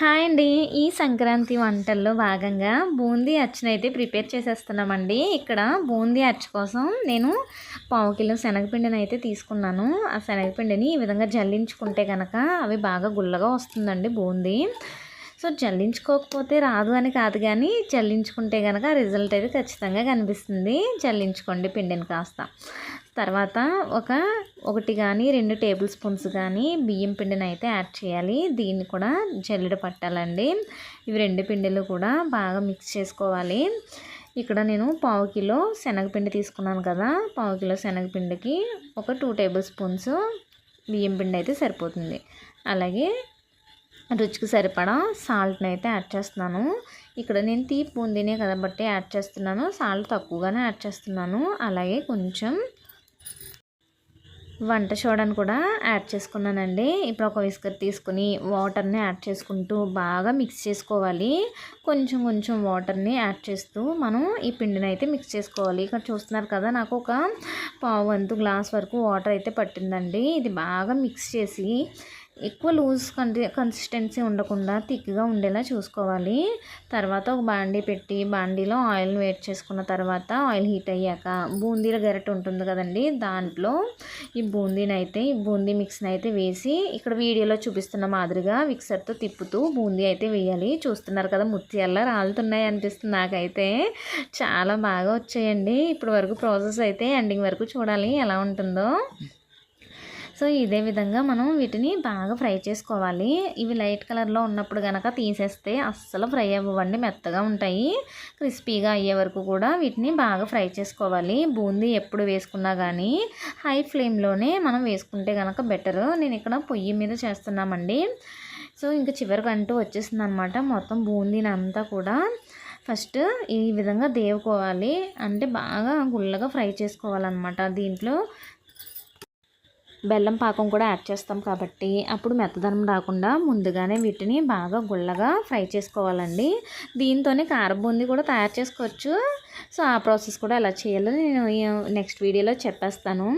Hi అండి. ఈ సంక్రాంతి వంటల్లో భాగంగా బూందీ అచ్చునైతే ప్రిపేర్ చేసేస్తున్నామండి. ఇక్కడ బూందీ అచ్చు కోసం నేను పావు కిలో శనగపిండిని అయితే తీసుకున్నాను. ఆ శనగపిండిని ఈ విధంగా జల్లించుకుంటే కనుక అవి బాగా గుల్లగా వస్తుందండి బూందీ. సో జల్లించుకోకపోతే రాదు అని కాదు కానీ జల్లించుకుంటే కనుక రిజల్ట్ అయితే ఖచ్చితంగా కనిపిస్తుంది. జల్లించుకోండి పిండిని కాస్త. తర్వాత ఒక ఒకటి కానీ రెండు టేబుల్ స్పూన్స్ కానీ బియ్యం పిండిని అయితే యాడ్ చేయాలి. దీన్ని కూడా జల్లెడ పట్టాలండి. ఇవి రెండు పిండిలు కూడా బాగా మిక్స్ చేసుకోవాలి. ఇక్కడ నేను పావు కిలో శనగపిండి తీసుకున్నాను కదా. పావు కిలో శనగపిండికి ఒక టూ టేబుల్ స్పూన్స్ బియ్యం పిండి అయితే సరిపోతుంది. అలాగే రుచికి సరిపడా సాల్ట్ని అయితే యాడ్ చేస్తున్నాను. ఇక్కడ నేను తీపి ఉందినే కదా బట్టి యాడ్ చేస్తున్నాను. సాల్ట్ తక్కువగానే యాడ్ చేస్తున్నాను. అలాగే కొంచెం వంట సోడాను కూడా యాడ్ చేసుకున్నానండి. ఇప్పుడు ఒక విస్కర్ తీసుకుని వాటర్ని యాడ్ చేసుకుంటూ బాగా మిక్స్ చేసుకోవాలి. కొంచెం కొంచెం వాటర్ని యాడ్ చేస్తూ మనం ఈ పిండిని అయితే మిక్స్ చేసుకోవాలి. ఇక్కడ చూస్తున్నారు కదా నాకు ఒక పావు వంతు గ్లాస్ వరకు వాటర్ అయితే పట్టిందండి. ఇది బాగా మిక్స్ చేసి ఎక్కువ లూజ్ కన్సి కన్సిస్టెన్సీ ఉండకుండా థిక్గా ఉండేలా చూసుకోవాలి. తర్వాత ఒక బాండీ పెట్టి బాండీలో ఆయిల్ని వేట్ చేసుకున్న తర్వాత ఆయిల్ హీట్ అయ్యాక బూందీల గరిట ఉంటుంది కదండి దాంట్లో ఈ బూందీని అయితే ఈ బూందీ మిక్స్ని అయితే వేసి ఇక్కడ వీడియోలో చూపిస్తున్న మాదిరిగా మిక్సర్తో తిప్పుతూ బూందీ అయితే వేయాలి. చూస్తున్నారు కదా ముత్యాల రాలుతున్నాయి అనిపిస్తుంది నాకైతే. చాలా బాగా వచ్చాయండి. ఇప్పటి వరకు ప్రాసెస్ అయితే ఎండింగ్ వరకు చూడాలి. ఎలా ఉంటుందో. సో ఇదే విధంగా మనం వీటిని బాగా ఫ్రై చేసుకోవాలి. ఇవి లైట్ కలర్లో ఉన్నప్పుడు కనుక తీసేస్తే అస్సలు ఫ్రై అవ్వండి మెత్తగా ఉంటాయి. క్రిస్పీగా అయ్యే వరకు కూడా వీటిని బాగా ఫ్రై చేసుకోవాలి. బూందీ ఎప్పుడు వేసుకున్నా కానీ హై ఫ్లేమ్లోనే మనం వేసుకుంటే కనుక బెటర్. నేను ఇక్కడ పొయ్యి మీద చేస్తున్నామండి. సో ఇంకా చివరికి అంటూ వచ్చేసింది అనమాట మొత్తం బూందీని అంతా కూడా. ఫస్ట్ ఈ విధంగా దేవుకోవాలి. అంటే బాగా గుల్లగా ఫ్రై చేసుకోవాలన్నమాట దీంట్లో. బెల్లం పాకం కూడా యాడ్ చేస్తాం కాబట్టి అప్పుడు మెత్తదనం రాకుండా ముందుగానే వీటిని బాగా గుల్లగా ఫ్రై చేసుకోవాలండి. దీంతోనే కారబూంది కూడా తయారు చేసుకోవచ్చు. సో ఆ ప్రాసెస్ కూడా ఎలా చేయాలో నేను నెక్స్ట్ వీడియోలో చెప్పేస్తాను.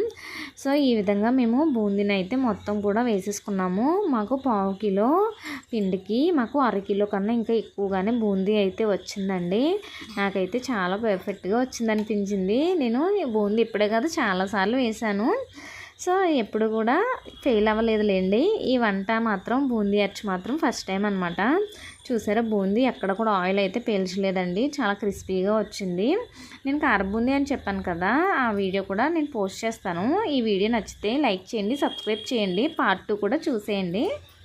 సో ఈ విధంగా మేము బూందీని అయితే మొత్తం కూడా వేసేసుకున్నాము. మాకు పావు కిలో పిండికి మాకు అరకిలో కన్నా ఇంకా ఎక్కువగానే బూందీ అయితే వచ్చిందండి. నాకైతే చాలా పర్ఫెక్ట్గా వచ్చిందనిపించింది నేను బూందీ ఇప్పుడే కాదు చాలాసార్లు వేసాను సో ఎప్పుడు కూడా ఫెయిల్ అవ్వలేదులేండి. ఈ వంట మాత్రం బూందీ అర్చి మాత్రం ఫస్ట్ టైం అనమాట చూసారా బూందీ ఎక్కడ కూడా ఆయిల్ అయితే పీల్చలేదండి. చాలా క్రిస్పీగా వచ్చింది. నేను కార బూందీ అని చెప్పాను కదా ఆ వీడియో కూడా నేను పోస్ట్ చేస్తాను. ఈ వీడియో నచ్చితే లైక్ చేయండి సబ్స్క్రైబ్ చేయండి. పార్ట్ టూ కూడా చూసేయండి.